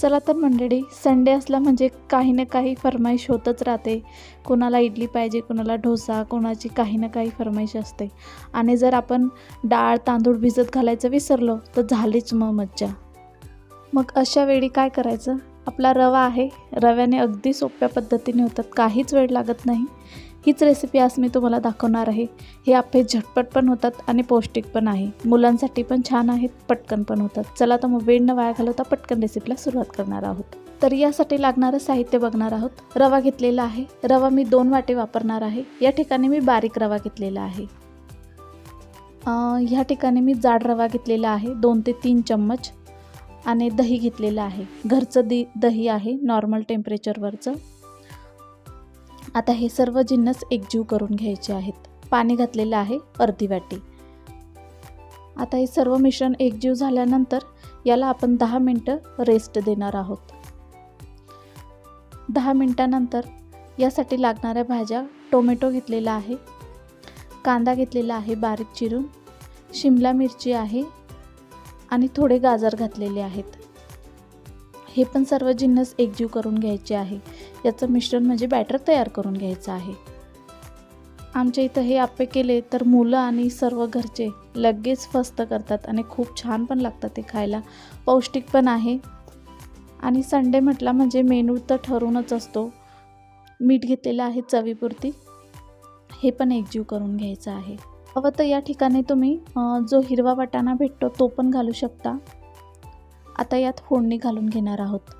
चला तर मंडळी संडे असला म्हणजे काही ना काही फरमाईश होतच राहते. कोणाला इडली पाहिजे कोणाला डोसा कोणाची काही ना काही फरमाईश असते. आणि जर आपण डाळ तांदूळ भिजत घालायचं विसरलो तर झालीच मग मज्जा. मग अशा वेळी काय करायचं? आपला रवा आहे. रव्याने अगदी सोप्या पद्धतीने होतात काहीच वेळ लागत नाही. हीच रेसिपी आज मी तुम्हाला दाखवणार आहे. हे आपे झटपट पण होतात आणि पौष्टिक पण आहे. मुलांसाठी पण छान आहेत पटकन पण होतात. चला तर मग वेळ न वाया घालवता पटकन रेसिपीला सुरुवात करणार आहोत. तर यासाठी लागणारं साहित्य बघणार आहोत. रवा घेतलेला आहे. रवा मी दोन वाटे वापरणार आहे. या ठिकाणी मी बारीक रवा घेतलेला आहे. ह्या ठिकाणी मी जाड रवा घेतलेला आहे. दोन ते तीन चम्मच. आणि दही घेतलेलं आहे. घरचं दि दही आहे नॉर्मल टेम्परेचरवरचं आता हे सर्व जिन्नस एकजीव करून घ्यायचे आहेत. पाणी घातलेलं आहे अर्धी वाटी. आता हे सर्व मिश्रण एकजीव झाल्यानंतर याला आपण दहा मिनटं रेस्ट देणार आहोत. दहा मिनटानंतर यासाठी लागणाऱ्या भाज्या टोमॅटो घेतलेला आहे कांदा घेतलेला आहे बारीक चिरून शिमला मिरची आहे आणि थोडे गाजर घातलेले आहेत. हे पण सर्व जिन्नस एकजीव करून घ्यायचे आहे. याचं मिश्रण म्हणजे बॅटर तयार करून घ्यायचं आहे. आमच्या इथं हे आप्पे केले तर मुलं आणि सर्व घरचे लगेच फस्त करतात आणि खूप छान पण लागतात ते खायला. पौष्टिक पण आहे. आणि संडे म्हटला म्हणजे मेनू तर ठरूनच असतो. मीठ घेतलेलं आहे चवीपुरती. हे पण एकजीव करून घ्यायचं आहे. हवं तर या ठिकाणी तुम्ही जो हिरवा वाटाणा भेटतो तो पण घालू शकता. आता यात फोडणी घालून घेणार आहोत.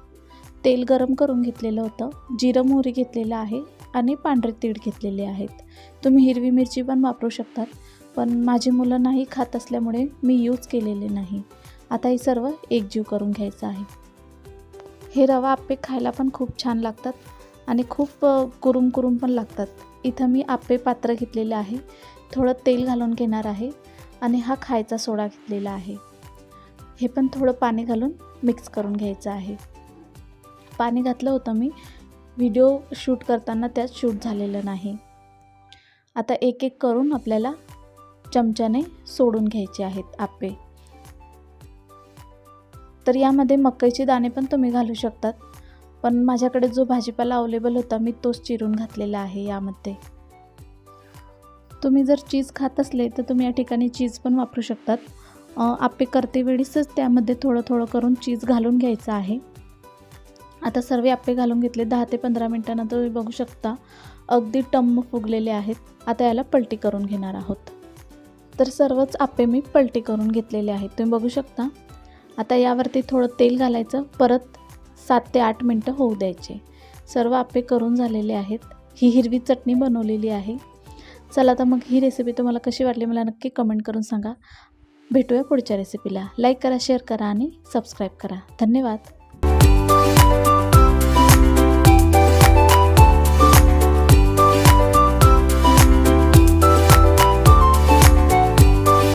तेल गरम करून घेतलेलं होतं. जिरं मोहरी घेतलेलं आहे आणि पांढरे तीळ घेतलेले आहेत. तुम्ही हिरवी मिरची पण वापरू शकतात पण माझी मुलं नाही खात असल्यामुळे मी यूज केलेले नाही. आता हे सर्व एकजीव करून घ्यायचं आहे. हे रवा आप्पे खायला पण खूप छान लागतात आणि खूप कुरुम कुरुम पण लागतात. इथं मी आप्पे पात्र घेतलेले आहे. थोडं तेल घालून घेणार आहे आणि हा खायचा सोडा घेतलेला आहे. हे पण थोडं पाणी घालून मिक्स करून घ्यायचं आहे. पाणी घातलं होतं मी. व्हिडिओ शूट करताना त्यात शूट झालेलं नाही. आता एक एक करून आपल्याला चमच्याने सोडून घ्यायचे आहेत आप्पे. तर यामध्ये मकईचे दाणे पण तुम्ही घालू शकतात. पण माझ्याकडे जो भाजीपाला अवेलेबल होता मी तोच चिरून घातलेला आहे यामध्ये. तुम्ही जर चीज खात असले तर तुम्ही या ठिकाणी चीज पण वापरू शकतात. आपे आप्पे करते वेळीसच त्यामध्ये थोडं थोडं करून चीज घालून घ्यायचं आहे. आता सर्व आप्पे घालून घेतले दहा ते पंधरा मिनटानंतर तुम्ही बघू शकता. अगदी टम्म फुगलेले आहेत. आता याला पलटी करून घेणार आहोत. तर सर्वच आप्पे मी पलटी करून घेतलेले आहेत. तुम्ही बघू शकता. आता यावरती थोडं तेल घालायचं. परत सात ते आठ मिनटं होऊ द्यायचे. सर्व आप्पे करून झालेले आहेत. ही हिरवी चटणी बनवलेली आहे. चला तर मग ही रेसिपी तुम्हाला कशी वाटली मला नक्की कमेंट करून सांगा. भेटूया पुढच्या रेसिपीला लाईक करा शेअर करा आणि सबस्क्राईब करा. धन्यवाद.